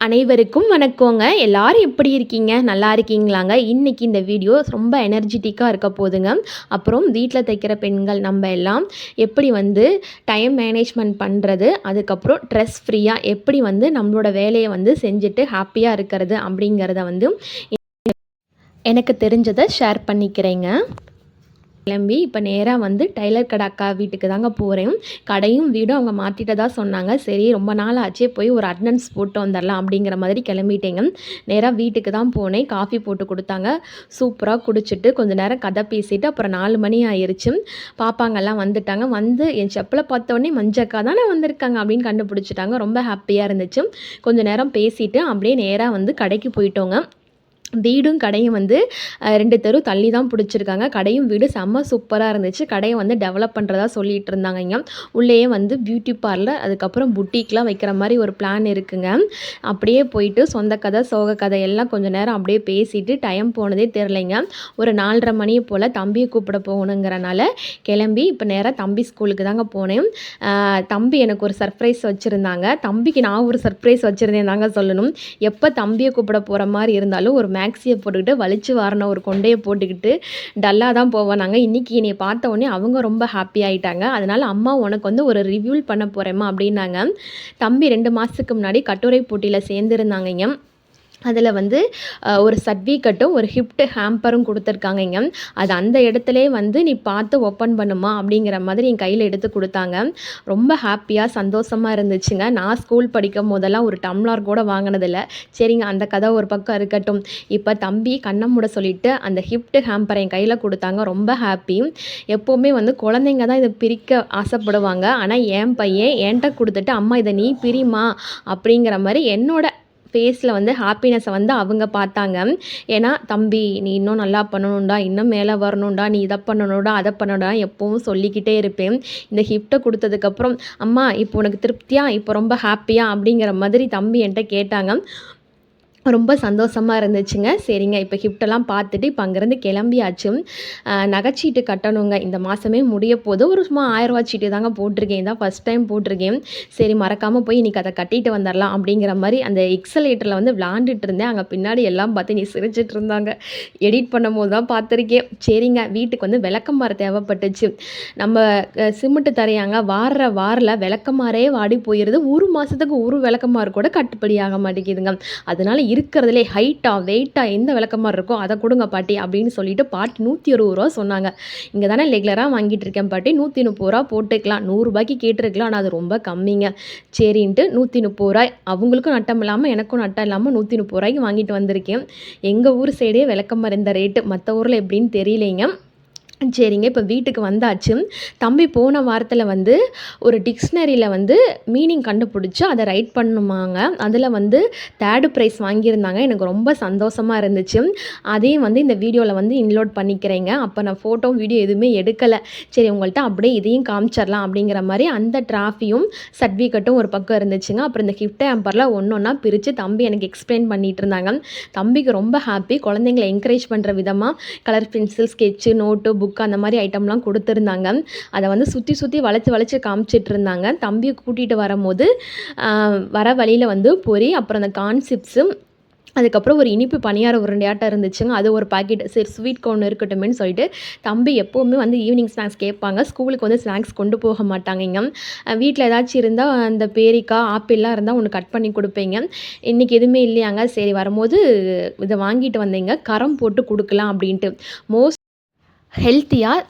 அனைவருக்கும் வணக்கங்க. எல்லாரும் எப்படி இருக்கீங்க? நல்லா இருக்கீங்களாங்க? இன்றைக்கி இந்த வீடியோ ரொம்ப எனர்ஜெட்டிக்காக இருக்க போதுங்க. அப்புறம் வீட்டில் தைக்கிற பெண்கள் நம்ம எல்லாம் எப்படி வந்து டைம் மேனேஜ்மெண்ட் பண்ணுறது அதுக்கப்புறம் ட்ரெஸ் ஃப்ரீயாக எப்படி வந்து நம்மளோட வேலையை வந்து செஞ்சுட்டு ஹாப்பியாக இருக்கிறது அப்படிங்கிறத வந்து எனக்கு தெரிஞ்சதை ஷேர் பண்ணிக்கிறேங்க. கிளம்பி இப்போ நேராக வந்து டைலர் கடை அக்கா வீட்டுக்கு தாங்க போகிறேன் கடையும் வீடும் அவங்க மாற்றிட்டதா சொன்னாங்க. சரி ரொம்ப நாள் ஆச்சே போய் ஒரு அட்னன்ஸ் போட்டு வந்துடலாம் அப்படிங்கிற மாதிரி கிளம்பிட்டேங்க. நேராக வீட்டுக்கு தான் போனேன். காஃபி போட்டு கொடுத்தாங்க. சூப்பராக குடிச்சிட்டு கொஞ்ச நேரம் கதை பேசிட்டு அப்புறம் நாலு மணி ஆயிடுச்சு பாப்பாங்கெல்லாம் வந்துட்டாங்க. வந்து என் செப்பலை பார்த்தோன்னே மஞ்சக்கா தானே வந்திருக்காங்க? அப்படின்னு கண்டுபிடிச்சிட்டாங்க. ரொம்ப ஹாப்பியாக இருந்துச்சு. கொஞ்சம் நேரம் பேசிட்டு அப்படியே நேராக வந்து கடைக்கு போயிட்டோங்க. வீடும் கடையும் வந்து ரெண்டு தெரு தள்ளி தான் பிடிச்சிருக்காங்க. கடையும் வீடு செம்ம சூப்பராக இருந்துச்சு. கடையை வந்து டெவலப் பண்ணுறதா சொல்லிட்டு இருந்தாங்க இங்கே. உள்ளேயே வந்து பியூட்டி பார்லர் அதுக்கப்புறம் புட்டிக்லாம் வைக்கிற மாதிரி ஒரு பிளான் இருக்குங்க. அப்படியே போயிட்டு சொந்த கதை சோக கதை எல்லாம் கொஞ்சம் நேரம் அப்படியே பேசிட்டு டைம் போனதே தெரிலைங்க ஒரு நாலரை மணியை போல் தம்பியை கூப்பிட போகணுங்கிறனால கிளம்பி இப்போ நேராக தம்பி ஸ்கூலுக்கு தாங்க போனேன். தம்பி எனக்கு ஒரு சர்ப்ரைஸ் வச்சுருந்தாங்க. தம்பிக்கு நான் ஒரு சர்ப்ரைஸ் வச்சுருந்தேன் தாங்க சொல்லணும். எப்போ தம்பியை கூப்பிட போகிற மாதிரி இருந்தாலும் ஒரு மேக்ஸியை போட்டுக்கிட்டு வலிச்சு வாரின ஒரு கொண்டையை போட்டுக்கிட்டு டல்லாக தான் போவோம் நாங்கள் இன்றைக்கி என்னை பார்த்த உடனே அவங்க ரொம்ப ஹாப்பி ஆயிட்டாங்க. அதனால் அம்மா உனக்கு வந்து ஒரு ரிவ்யூல் பண்ண போகிறேம்மா அப்படின்னாங்க. தம்பி ரெண்டு மாதத்துக்கு முன்னாடி கட்டுரை போட்டியில் சேர்ந்துருந்தாங்க இங்கே அதில் வந்து ஒரு சர்டிஃபிகட்டும் ஒரு ஹிஃப்ட் ஹேம்பரும் கொடுத்துருக்காங்க இங்கே அது அந்த இடத்துல வந்து நீ பார்த்து ஓப்பன் பண்ணுமா? அப்படிங்கிற மாதிரி என் கையில் எடுத்து கொடுத்தாங்க. ரொம்ப ஹாப்பியாக சந்தோஷமாக இருந்துச்சுங்க. நான் ஸ்கூல் படிக்கும் போதெல்லாம் ஒரு டம்ளார் கூட வாங்கினதில்ல. சரிங்க அந்த கதை ஒரு பக்கம் இருக்கட்டும். இப்போ தம்பி கண்ணை மூட சொல்லிட்டு அந்த ஹிஃப்ட் ஹேம்பரை என் கையில் கொடுத்தாங்க. ரொம்ப ஹாப்பி. எப்போவுமே வந்து குழந்தைங்க தான் இதை பிரிக்க ஆசைப்படுவாங்க. ஆனால் என் பையன் என்கிட்ட கொடுத்துட்டு அம்மா இதை நீ பிரிமா அப்படிங்கிற மாதிரி என்னோட ஃபேஸில் வந்து ஹாப்பினஸை வந்து அவங்க பார்த்தாங்க. ஏன்னா தம்பி நீ இன்னும் நல்லா பண்ணணும்டா இன்னும் மேலே வரணும்டா நீ இதை பண்ணணும்டா அதை பண்ணணும்டா எப்பவும் சொல்லிக்கிட்டே இருப்பேன். இந்த ஹிஃப்ட்டை கொடுத்ததுக்கப்புறம் அம்மா இப்போ உனக்கு திருப்தியாக இப்போ ரொம்ப ஹாப்பியாக அப்படிங்கிற மாதிரி தம்பி என்கிட்ட கேட்டாங்க. ரொம்ப சந்தோஷமாக இருந்துச்சுங்க. சரிங்க இப்போ கிஃப்டெல்லாம் பார்த்துட்டு இப்போ அங்கேருந்து கிளம்பியாச்சு. நகைச்சீட்டு கட்டணுங்க. இந்த மாதமே முடிய போது ஒரு சும்மா ஆயிரரூவா சீட்டு தாங்க போட்டிருக்கேன். தான் ஃபஸ்ட் டைம் போட்டிருக்கேன். சரி மறக்காமல் போய் இன்றைக்கி அதை கட்டிட்டு வந்துடலாம் அப்படிங்கிற மாதிரி அந்த எக்ஸலேட்டரில் வந்து விளாண்டுட்டு இருந்தேன். அங்கே பின்னாடி எல்லாம் பார்த்து நீ சிரிச்சிட்டு இருந்தாங்க. எடிட் பண்ணும்போது தான் பார்த்துருக்கேன். சரிங்க வீட்டுக்கு வந்து விளக்கமாறு தேவைப்பட்டுச்சு. நம்ம சிமெண்ட்டு தரையாங்க. வார வாரில் விளக்கமாறே வாடி போயிடுது ஒரு மாதத்துக்கு ஒரு விளக்கமாறு கூட கட்டுப்படி ஆக மாட்டேங்குதுங்க. அதனால இருக்கிறதுலே ஹைட்டாக வெயிட்டாக எந்த விளக்கமாக இருக்கோ அதை கொடுங்க பாட்டி அப்படின்னு சொல்லிட்டு பாட்டி நூற்றி அறுபது ரூபா சொன்னாங்க. இங்கே தானே ரெகுலராக வாங்கிட்டு இருக்கேன் பாட்டி. நூற்றி முப்பது ரூபா போட்டுக்கலாம். நூறுரூபாய்க்கு கேட்டிருக்கலாம். ஆனால் அது ரொம்ப கம்மிங்க. சரின்ட்டு நூற்றி முப்பது ரூபாய் அவங்களுக்கும் நட்டம் இல்லாமல் எனக்கும் நட்டம் இல்லாமல் நூற்றி முப்பது ரூபாய்க்கு வாங்கிட்டு வந்திருக்கேன். எங்கள் ஊர் சைடே விளக்கமாக இருந்த ரேட்டு மற்ற ஊரில் எப்படின்னு தெரியலைங்க. சரிங்க இப்போ வீட்டுக்கு வந்தாச்சு. தம்பி போன வாரத்தில் வந்து ஒரு டிக்ஷனரியில் வந்து மீனிங் கண்டுபிடிச்சி அதை ரைட் பண்ணுமாங்க. அதில் வந்து தேர்டு ப்ரைஸ் வாங்கியிருந்தாங்க. எனக்கு ரொம்ப சந்தோஷமாக இருந்துச்சு. அதையும் வந்து இந்த வீடியோவில் வந்து இன்லோட் பண்ணிக்கிறேங்க. அப்போ நான் ஃபோட்டோ வீடியோ எதுவுமே எடுக்கலை. சரி உங்கள்கிட்ட அப்படியே இதையும் காமிச்சிடலாம் அப்படிங்கிற மாதிரி அந்த ட்ராஃபியும் சர்டிஃபிகேட்டும் ஒரு பக்கம் இருந்துச்சுங்க. அப்புறம் இந்த கிஃப்ட் ஆம்பரில் ஒன்று ஒன்றா பிரித்து தம்பி எனக்கு எக்ஸ்பிளைன் பண்ணிட்டு இருந்தாங்க. தம்பிக்கு ரொம்ப ஹாப்பி குழந்தைங்களை என்கரேஜ் பண்ணுற விதமாக colour pencil sketch note book book அந்த மாதிரி ஐட்டம்லாம் கொடுத்துருந்தாங்க. அதை வந்து சுற்றி சுற்றி வளைச்சி வளைச்சி காமிச்சிட்டு இருந்தாங்க தம்பியை கூட்டிகிட்டு வரும்போது வர வழியில் வந்து பொரி அப்புறம் அந்த கான்சிப்ஸு அதுக்கப்புறம் ஒரு இனிப்பு பணியார உருண்டையாட்டம் இருந்துச்சுங்க. அது ஒரு பாக்கெட் சரி ஸ்வீட் கோன் இருக்கட்டுமேன்னு சொல்லிட்டு தம்பி எப்போவுமே வந்து ஈவினிங் ஸ்நாக்ஸ் கேட்பாங்க. ஸ்கூலுக்கு வந்து ஸ்நாக்ஸ் கொண்டு போக மாட்டாங்க இங்கே வீட்டில் ஏதாச்சும் இருந்தால் அந்த பேரிக்காய் ஆப்பிள்லாம் இருந்தால் ஒன்று கட் பண்ணி கொடுப்பீங்க. இன்றைக்கி எதுவுமே இல்லையாங்க. சரி வரும்போது இதை வாங்கிட்டு வந்தீங்க. கரம் போட்டு கொடுக்கலாம் அப்படின்ட்டு. மோஸ்ட் ஹெல்த்தியாக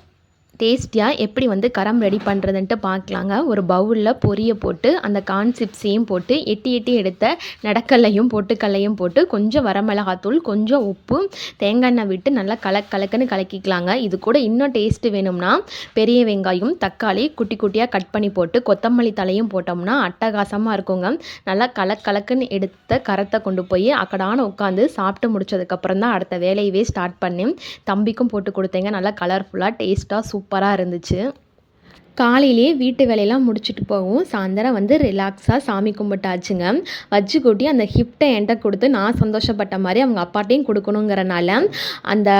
டேஸ்டியாக எப்படி வந்து கரம் ரெடி பண்ணுறதுன்ட்டு பார்க்கலாங்க ஒரு பவுலில் பொரிய போட்டு அந்த கான்சிப்ஸையும் போட்டு எட்டி எட்டி எடுத்த நடக்கல்லையும் பொட்டுக்கல்லையும் போட்டு கொஞ்சம் வரமிளகாத்தூள் கொஞ்சம் உப்பு தேங்காய் எண்ணெய் விட்டு நல்லா கலக் கலக்குன்னு கலக்கிக்கலாங்க. இது கூட இன்னும் டேஸ்ட்டு வேணும்னா பெரிய வெங்காயம் தக்காளி குட்டி குட்டியாக கட் பண்ணி போட்டு கொத்தமல்லி தலையும் போட்டோம்னா அட்டகாசமாக இருக்குங்க. நல்லா கலக் கலக்குன்னு எடுத்த கரத்தை கொண்டு போய் அக்கடான உட்காந்து சாப்பிட்டு முடிச்சதுக்கப்புறம் தான் அடுத்த வேலையவே ஸ்டார்ட் பண்ணி தம்பிக்கும் போட்டு கொடுத்தேங்க. நல்லா கலர்ஃபுல்லாக டேஸ்ட்டாக சூப்பராக இருந்துச்சு. காலையிலேயே வீட்டு வேலையெல்லாம் முடிச்சுட்டு போகவும் சாயந்தரம் வந்து ரிலாக்ஸாக சாமி கும்பிட்டாச்சுங்க. வச்சு கூட்டி அந்த ஹிப்டை என்கிட்ட கொடுத்து நான் சந்தோஷப்பட்ட மாதிரி அவங்க அப்பாட்டையும் கொடுக்கணுங்கிறனால அந்த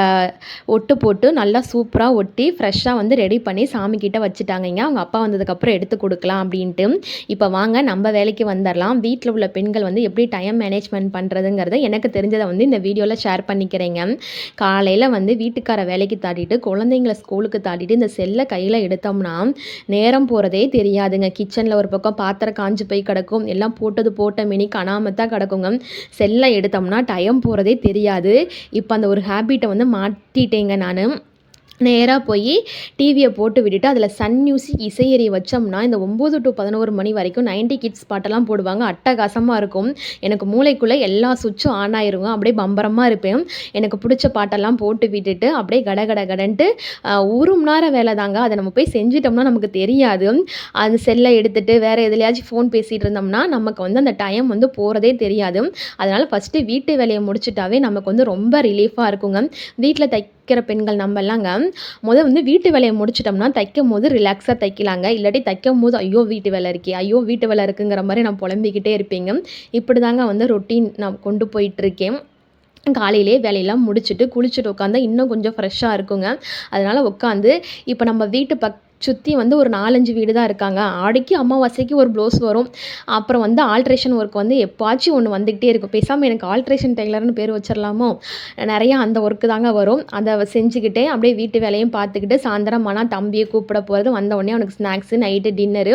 ஒட்டு போட்டு நல்லா சூப்பராக ஒட்டி ஃப்ரெஷ்ஷாக வந்து ரெடி பண்ணி சாமிக்கிட்ட வச்சுட்டாங்கங்க. அவங்க அப்பா வந்ததுக்கப்புறம் எடுத்து கொடுக்கலாம் அப்படின்ட்டு. இப்போ வாங்க நம்ம வேலைக்கு வந்துடலாம் வீட்டில் உள்ள பெண்கள் வந்து எப்படி டைம் மேனேஜ்மெண்ட் பண்ணுறதுங்கிறத எனக்கு தெரிஞ்சதை வந்து இந்த வீடியோவில் ஷேர் பண்ணிக்கிறேங்க. காலையில் வந்து வீட்டுக்கார வேலைக்கு தாட்டிட்டு குழந்தைங்கள ஸ்கூலுக்கு தாட்டிட்டு இந்த செல்லை கையில் எடுத்தோம்னா நேரம் போகிறதே தெரியாதுங்க. கிச்சனில் ஒரு பக்கம் பாத்திரம் காஞ்சு போய் கிடக்கும். எல்லாம் போட்டது போட்ட மினி கனாமத்தான் கிடக்குங்க. செல்லை எடுத்தோம்னா டைம் போகிறதே தெரியாது. இப்போ அந்த ஒரு ஹேபிட்டை வந்து மாட்டிட்டேங்க நான். நேராக போய் டிவியை போட்டு விட்டுட்டு அதில் சன் மியூசிக் இசையறி வச்சோம்னா இந்த ஒம்பது டு பதினோரு மணி வரைக்கும் நைன்டி கிட்ஸ் பாட்டெல்லாம் போடுவாங்க. அட்டகாசமாக இருக்கும். எனக்கு மூளைக்குள்ளே எல்லா சுவிட்சும் ஆன் ஆயிருங்க. அப்படியே பம்பரமாக இருப்பேன். எனக்கு பிடிச்ச பாட்டெல்லாம் போட்டு விட்டுட்டு அப்படியே கட கட கடன்ட்டு ஒரு மணி நேரம் வேலை தாங்க. அதை நம்ம போய் செஞ்சிட்டோம்னா நமக்கு தெரியாது. அந்த செல்லை எடுத்துகிட்டு வேறு எதுலையாச்சும் ஃபோன் பேசிகிட்டு இருந்தோம்னா நமக்கு வந்து அந்த டைம் வந்து போகிறதே தெரியாது. அதனால் ஃபஸ்ட்டு வீட்டு வேலையை முடிச்சிட்டாவே நமக்கு வந்து ரொம்ப ரிலீஃபாக இருக்குங்க. வீட்டில் தைக்கிற பெண்கள் நம்ம எல்லாங்க முதல் வந்து வீட்டு வேலையை முடிச்சிட்டோம்னா தைக்கும் போது ரிலாக்ஸாக தைக்கலாங்க. இல்லாட்டி தைக்கும் போது ஐயோ வீட்டு வேலை இருக்கே ஐயோ வீட்டு வேலை இருக்குங்கிற மாதிரி நான் புலம்பிக்கிட்டே இருப்பீங்க. இப்படி தாங்க வந்து ரொட்டீன் நான் கொண்டு போயிட்டுருக்கேன். காலையிலே வேலையெல்லாம் முடிச்சுட்டு குளிச்சுட்டு உட்காந்தா இன்னும் கொஞ்சம் ஃப்ரெஷ்ஷாக இருக்குங்க. அதனால் உட்காந்து இப்போ நம்ம வீட்டு பக் சுற்றி வந்து ஒரு நாலஞ்சு வீடு தான் இருக்காங்க. ஆடிக்கு அமாவாசைக்கு ஒரு ப்ளவுஸ் வரும். அப்புறம் வந்து ஆல்ட்ரேஷன் ஒர்க் வந்து எப்போச்சும் ஒன்று வந்துக்கிட்டே இருக்கும். பேசாமல் எனக்கு ஆல்ட்ரேஷன் டெய்லர்னு பேர் வச்சிடலாமோ நிறையா அந்த ஒர்க்கு தாங்க வரும். அதை செஞ்சுக்கிட்டே அப்படியே வீட்டு வேலையும் பார்த்துக்கிட்டு சாயந்தரம் ஆனால் தம்பியை கூப்பிட போகிறது வந்தவுடனே அவனுக்கு ஸ்நாக்ஸு நைட்டு டின்னரு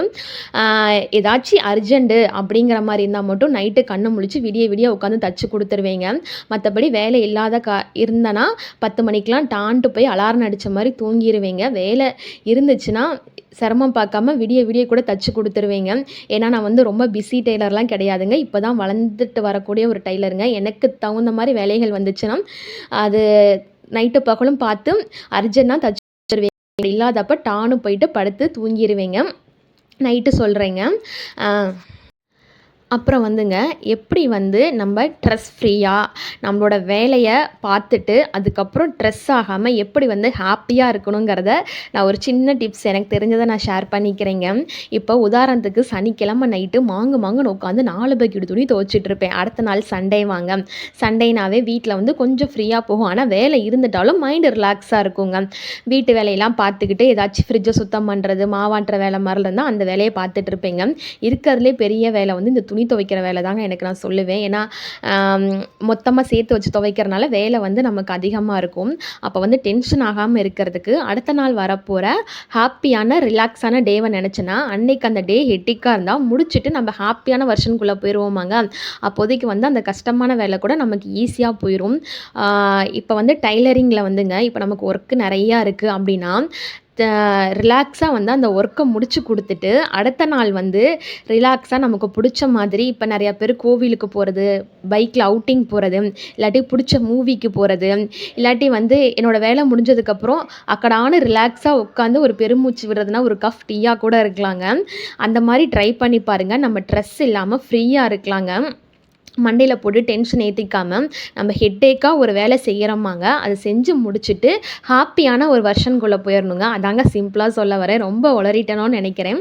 ஏதாச்சும் அர்ஜெண்ட்டு அப்படிங்கிற மாதிரி இருந்தால் மட்டும் நைட்டு கண்ணு முழிச்சு விடிய விடிய உட்காந்து தச்சு கொடுத்துருவேங்க. மற்றபடி வேலை இல்லாத கா இருந்தனா பத்து மணிக்கெலாம் டான்ட்டு போய் அலாரம் அடித்த மாதிரி தூங்கிடுவேங்க வேலை இருந்துச்சு இருந்துச்சுன்னா சிரமம் பார்க்காம விடிய விடிய கூட தச்சு கொடுத்துருவேங்க. ஏன்னா நான் வந்து ரொம்ப பிஸி டெய்லர்லாம் கிடையாதுங்க. இப்போ தான் வளர்ந்துட்டு வரக்கூடிய ஒரு டெய்லருங்க. எனக்கு தகுந்த மாதிரி வேலைகள் வந்துச்சுன்னா அது நைட்டு பகலும் பார்த்து அர்ஜென்ட்டாக தச்சு கொடுத்துருவேங்க. இல்லாதப்ப டானு போயிட்டு படுத்து தூங்கிடுவேங்க நைட்டு சொல்கிறேங்க அப்புறம் வந்துங்க எப்படி வந்து நம்ம ட்ரெஸ் ஃப்ரீயாக நம்மளோட வேலையை பார்த்துட்டு அதுக்கப்புறம் ட்ரெஸ் ஆகாமல் எப்படி வந்து ஹாப்பியாக இருக்கணுங்கிறத நான் ஒரு சின்ன டிப்ஸ் எனக்கு தெரிஞ்சதை நான் ஷேர் பண்ணிக்கிறேங்க. இப்போ உதாரணத்துக்கு சனிக்கிழமை நைட்டு மாங்கு மாங்குன்னு உட்காந்து நாலு பக்கெட் துணி துவைச்சிட்ருப்பேன் அடுத்த நாள் சண்டே வாங்க. சண்டேனாவே வீட்டில் வந்து கொஞ்சம் ஃப்ரீயாக போகும். ஆனால் வேலை இருந்துட்டாலும் மைண்டு ரிலாக்ஸாக இருக்குங்க. வீட்டு வேலையெல்லாம் பார்த்துக்கிட்டு ஏதாச்சும் ஃப்ரிட்ஜை சுத்தம் பண்ணுறது மாவாட்டுற வேலை மாதிரி இருந்தால் அந்த வேலையை பார்த்துட்டு இருப்பேங்க. இருக்கிறதுலே பெரிய வேலை வந்து இந்த துணி துணி துவைக்கிற வேலை தாங்க எனக்கு நான் சொல்லுவேன். ஏன்னா மொத்தமாக சேர்த்து வச்சு துவைக்கிறனால வேலை வந்து நமக்கு அதிகமாக இருக்கும். அப்போ வந்து டென்ஷன் ஆகாமல் இருக்கிறதுக்கு அடுத்த நாள் வரப்போகிற ஹாப்பியான ரிலாக்ஸான டேவை நினச்சேன்னா அன்னைக்கு அந்த டே ஹெட்டிக்காக இருந்தால் முடிச்சுட்டு நம்ம ஹாப்பியான வருஷனுக்குள்ளே போயிடுவோமாங்க அப்போதைக்கு வந்து அந்த கஷ்டமான வேலை கூட நமக்கு ஈஸியாக போயிடும் இப்போ வந்து டைலரிங்கில் வந்துங்க இப்போ நமக்கு ஒர்க்கு நிறையா இருக்குது அப்படின்னா ரிலாக்ஸாக வந்து அந்த ஒர்க்கை முடித்து கொடுத்துட்டு அடுத்த நாள் வந்து ரிலாக்ஸாக நமக்கு பிடிச்ச மாதிரி இப்போ நிறையா பேர் கோவிலுக்கு போகிறது பைக்கில் அவுட்டிங் போகிறது இல்லாட்டி பிடிச்ச மூவிக்கு போகிறது இல்லாட்டி வந்து என்னோடய வேலை முடிஞ்சதுக்கப்புறம் அக்கடான ரிலாக்ஸாக உட்காந்து ஒரு பெருமூச்சு விடுறதுனா ஒரு கஃப் டீயாக கூட இருக்கலாங்க அந்த மாதிரி ட்ரை பண்ணி பாருங்கள் நம்ம ட்ரெஸ் இல்லாமல் ஃப்ரீயாக இருக்கலாங்க. மண்டையில் போட்டு டென்ஷன் ஏற்றிக்காமல் நம்ம ஹெட்டேக்காக ஒரு வேலை செய்கிறோமாங்க அதை செஞ்சு முடிச்சுட்டு ஹாப்பியான ஒரு வருஷனுக்குள்ளே போயிடணுங்க அதாங்க சிம்பிளாக சொல்ல வரேன். ரொம்ப உளறிட்டனோன்னு நினைக்கிறேன்.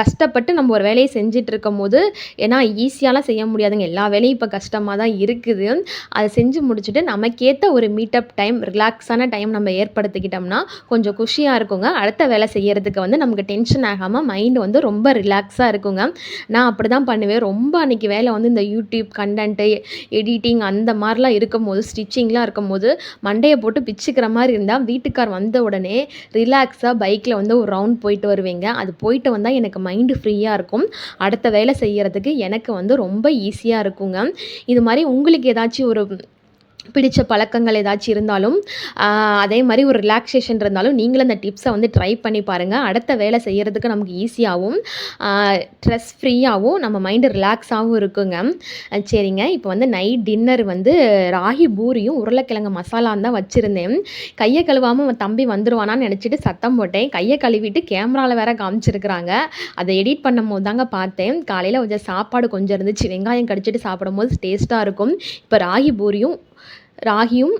கஷ்டப்பட்டு நம்ம ஒரு வேலையை செஞ்சுட்டு இருக்கும் போது ஏன்னா ஈஸியாலாம் செய்ய முடியாதுங்க. எல்லா வேலையும் இப்போ கஷ்டமாக தான் இருக்குது. அதை செஞ்சு முடிச்சுட்டு நமக்கேற்ற ஒரு மீட்டப் டைம் ரிலாக்ஸான டைம் நம்ம ஏற்படுத்திக்கிட்டோம்னா கொஞ்சம் குஷியாக இருக்குங்க. அடுத்த வேலை செய்கிறதுக்கு வந்து நமக்கு டென்ஷன் ஆகாமல் மைண்டு வந்து ரொம்ப ரிலாக்ஸாக இருக்குங்க. நான் அப்படி தான் பண்ணுவேன். ரொம்ப அன்றைக்கி வேலை வந்து இந்த யூடியூப் கண்டென்ட்டு எடிட்டிங் அந்த மாதிரிலாம் இருக்கும் போது ஸ்டிச்சிங்லாம் இருக்கும் போது மண்டையை போட்டு பிச்சுக்கிற மாதிரி இருந்தால் வீட்டுக்கார் வந்த உடனே ரிலாக்ஸாக பைக்கில் வந்து ஒரு ரவுண்ட் போயிட்டு வருவேங்க. அது போயிட்டு வந்தால் எனக்கு மைண்டு ஃப்ரீயாக இருக்கும். அடுத்த வேலை செய்கிறதுக்கு எனக்கு வந்து ரொம்ப ஈஸியாக இருக்குங்க. இது மாதிரி உங்களுக்கு ஏதாச்சும் ஒரு பிடித்த பழக்கங்கள் ஏதாச்சும் இருந்தாலும் அதே மாதிரி ஒரு ரிலாக்ஸேஷன் இருந்தாலும் நீங்களும் அந்த டிப்ஸை வந்து ட்ரை பண்ணி பாருங்கள் அடுத்த வேலை செய்கிறதுக்கு நமக்கு ஈஸியாகவும் ஸ்ட்ரெஸ் ஃப்ரீயாகவும் நம்ம மைண்டு ரிலாக்ஸாகவும் இருக்குங்க. சரிங்க. இப்போ வந்து நைட் டின்னர் வந்து ராகி பூரியும் உருளைக்கிழங்கு மசாலான்னு தான் வச்சுருந்தேன். கையை கழுவாமல் தம்பி வந்துடுவானான்னு நினச்சிட்டு சத்தம் போட்டேன். கையை கழுவிட்டு கேமராவில் வேற காமிச்சிருக்கிறாங்க. அதை எடிட் பண்ணும் போது தாங்க பார்த்தேன். காலையில் கொஞ்சம் சாப்பாடு கொஞ்சம் இருந்துச்சு. வெங்காயம் கடிச்சிட்டு சாப்பிடும்போது டேஸ்ட்டாக இருக்கும். இப்போ ராகி பூரியும் ராகியும்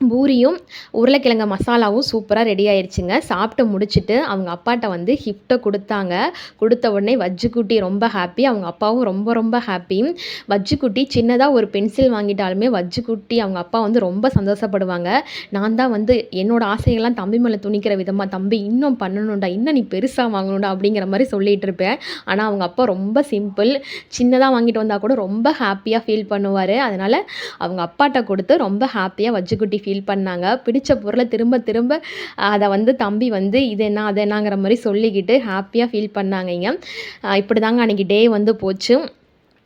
பூரியும் உருளைக்கிழங்கு மசாலாவும் சூப்பராக ரெடி ஆயிடுச்சுங்க சாப்பிட்டு முடிச்சுட்டு அவங்க அப்பாட்ட வந்து கிஃப்ட்டை கொடுத்தாங்க. கொடுத்த உடனே வஜ்ஜுக்குட்டி ரொம்ப ஹாப்பி அவங்க அப்பாவும் ரொம்ப ரொம்ப ஹாப்பி வஜ்ஜுக்குட்டி சின்னதாக ஒரு பென்சில் வாங்கிட்டாலுமே வஜ்ஜுக்குட்டி அவங்க அப்பா வந்து ரொம்ப சந்தோஷப்படுவாங்க. நான் தான் வந்து என்னோடய ஆசைகள்லாம் தம்பி மேலே துணிக்கிற விதமாக தம்பி இன்னும் பண்ணணும்டா இன்னும் நீ பெருசாக வாங்கணும்டா அப்படிங்கிற மாதிரி சொல்லிகிட்டு இருப்பேன். ஆனால் அவங்க அப்பா ரொம்ப சிம்பிள் சின்னதாக வாங்கிட்டு வந்தால் கூட ரொம்ப ஹாப்பியாக ஃபீல் பண்ணுவார். அதனால் அவங்க அப்பாட்ட கொடுத்து ரொம்ப ஹாப்பியாக வஜ்ஜுக்குட்டி ஃபீல் பண்ணாங்க. பிடிச்ச பொருளை திரும்ப திரும்ப அதை வந்து தம்பி வந்து இது என்ன அது என்னங்கிற மாதிரி சொல்லிக்கிட்டு ஹாப்பியாக ஃபீல் பண்ணாங்க இப்படி தாங்க அன்றைக்கி டே வந்து போச்சு.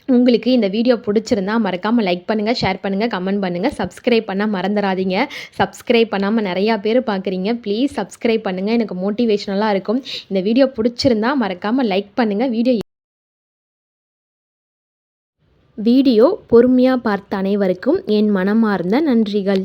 உங்களுக்கு இந்த வீடியோ பிடிச்சிருந்தா மறக்காமல் லைக் பண்ணுங்கள் ஷேர் பண்ணுங்கள் கமெண்ட் பண்ணுங்கள் சப்ஸ்கிரைப் பண்ணால் மறந்துடாதீங்க. சப்ஸ்கிரைப் பண்ணாமல் நிறையா பேர் பார்க்குறீங்க ப்ளீஸ் சப்ஸ்கிரைப் பண்ணுங்கள் எனக்கு மோட்டிவேஷ்னலாக இருக்கும். இந்த வீடியோ பிடிச்சிருந்தா மறக்காமல் லைக் பண்ணுங்கள் வீடியோ வீடியோ பொறுமையாக பார்த்த அனைவருக்கும் என் மனமார்ந்த நன்றிகள்.